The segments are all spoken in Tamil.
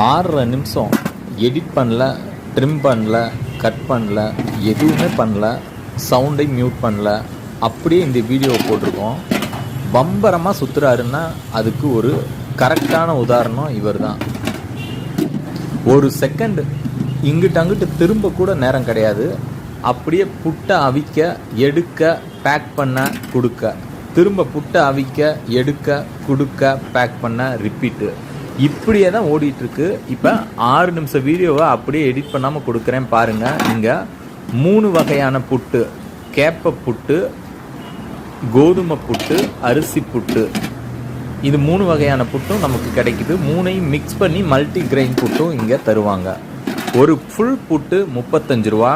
ஆறரை நிமிஷம் எடிட் பண்ணல ட்ரிம் பண்ணல கட் பண்ணல எதுவுமே பண்ணல சவுண்டை மியூட் பண்ணல. அப்படியே இந்த வீடியோவை போட்டிருக்கோம். பம்பரமாக சுற்றுறாருன்னா அதுக்கு ஒரு கரெக்டான உதாரணம் இவர் தான் ஒரு செகண்ட் இங்கிட்ட அங்கிட்டு திரும்ப கூட நேரம் கிடையாது. அப்படியே புட்டை அவிக்க எடுக்க பேக் பண்ண கொடுக்க. திரும்ப புட்டை அவிக்க எடுக்க கொடுக்க பேக் பண்ண ரிப்பீட்டு இப்படியே தான் ஓடிட்டுருக்கு. இப்போ ஆறு நிமிஷம் வீடியோவை அப்படியே எடிட் பண்ணாமல் கொடுக்குறேன் பாருங்கள் இங்கே மூணு வகையான புட்டு. கேப்ப புட்டு கோதுமை புட்டு அரிசி புட்டு. இது மூணு வகையான புட்டும் நமக்கு கிடைக்குது. மூணையும் மிக்ஸ் பண்ணி மல்டி கிரெயின் புட்டும் இங்கே தருவாங்க. ஒரு ஃபுல் புட்டு முப்பத்தஞ்சு ரூபா.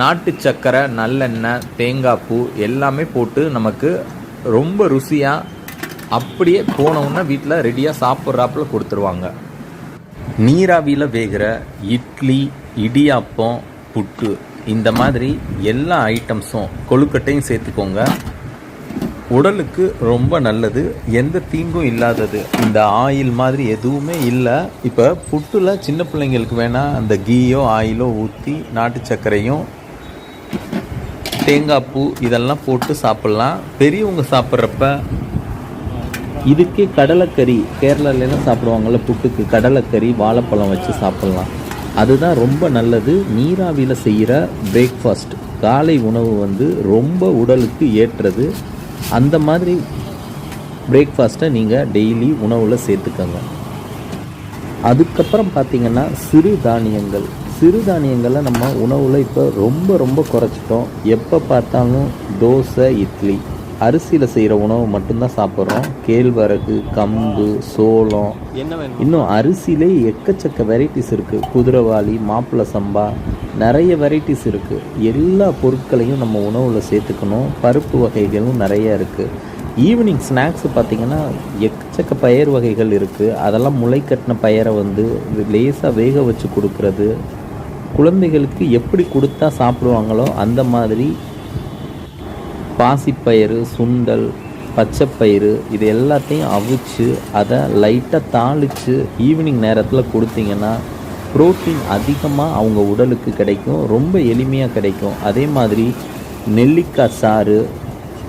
நாட்டு சக்கரை நல்லெண்ணெய் தேங்காய் பூ எல்லாமே போட்டு நமக்கு ரொம்ப ருசியாக அப்படியே போனவுடனே வீட்டில் ரெடியாக சாப்பிட்றாப்புல கொடுத்துருவாங்க. நீராவியில் வேகிற இட்லி இடியாப்பம் புட்டு இந்த மாதிரி எல்லா ஐட்டம்ஸும் கொழுக்கட்டையும் சேர்த்துக்கோங்க. உடலுக்கு ரொம்ப நல்லது. எந்த தீங்கும் இல்லாதது. இந்த ஆயில் மாதிரி எதுவுமே இல்லை. இப்போ புட்டில் சின்ன பிள்ளைங்களுக்கு வேணால் அந்த கீயோ ஆயிலோ ஊற்றி நாட்டு சர்க்கரையும் தேங்காய் பூ இதெல்லாம் போட்டு சாப்பிட்லாம். பெரியவங்க சாப்பிட்றப்ப இதுக்கே கடலைக்கறி கேரளாலலாம் சாப்பிடுவாங்கள்ல புட்டுக்கு கடலைக்கறி வாழைப்பழம் வச்சு சாப்பிட்லாம். அதுதான் ரொம்ப நல்லது. நீராவியில் செய்கிற பிரேக்ஃபாஸ்ட் காலை உணவு வந்து ரொம்ப உடலுக்கு ஏற்றது. அந்த மாதிரி பிரேக்ஃபாஸ்ட்டை நீங்கள் டெய்லி உணவில் சேர்த்துக்கோங்க. அதுக்கப்புறம் பார்த்தீங்கன்னா சிறு தானியங்கள். சிறு தானியங்களை நம்ம உணவில் இப்போ ரொம்ப ரொம்ப குறைச்சிட்டோம். எப்போ பார்த்தாலும் தோசை இட்லி. அரிசியில் செய்கிற உணவு மட்டும்தான் சாப்பிட்றோம். கேழ்வரகு கம்பு சோளம். இன்னும் அரிசியிலே எக்கச்சக்க வெரைட்டிஸ் இருக்குது குதிரைவாளி மாப்பிள்ளை சம்பா நிறைய வெரைட்டிஸ் இருக்குது எல்லா பொருட்களையும் நம்ம உணவில் சேர்த்துக்கணும். பருப்பு வகைகளும் நிறைய இருக்குது ஈவினிங் ஸ்நாக்ஸ் பார்த்திங்கன்னா எக்கச்சக்க பயிர் வகைகள் இருக்குது அதெல்லாம் முளை கட்டின பயிரை வந்து லேசாக வேக வச்சு கொடுக்கறது. குழந்தைகளுக்கு எப்படி கொடுத்தா சாப்பிடுவாங்களோ அந்த மாதிரி பாசிப்பயிறு சுண்டல் பச்சைப்பயிறு இது எல்லாத்தையும் அவிச்சு அதை லைட்டாக தாளித்து ஈவினிங் நேரத்தில் கொடுத்தீங்கன்னா புரோட்டீன் அதிகமாக அவங்க உடலுக்கு கிடைக்கும் ரொம்ப எளிமையாக கிடைக்கும். அதே மாதிரி நெல்லிக்காய் சாறு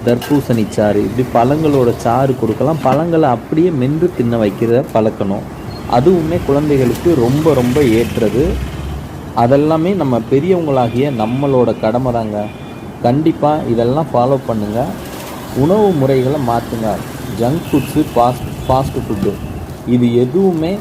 தர்பூசணி சாறு இப்படி பழங்களோட சாறு கொடுக்கலாம். பழங்களை அப்படியே மென்று தின்ன வைக்கிற பழக்கணும். அதுவுமே குழந்தைகளுக்கு ரொம்ப ரொம்ப ஏற்றது. அதெல்லாமே நம்ம பெரியவங்களாகிய நம்மளோட கடமை தாங்க கண்டிப்பாக இதெல்லாம் ஃபாலோ பண்ணுங்கள் உணவு முறைகளை மாற்றுங்க junk foods fast fast food இது எதுவுமே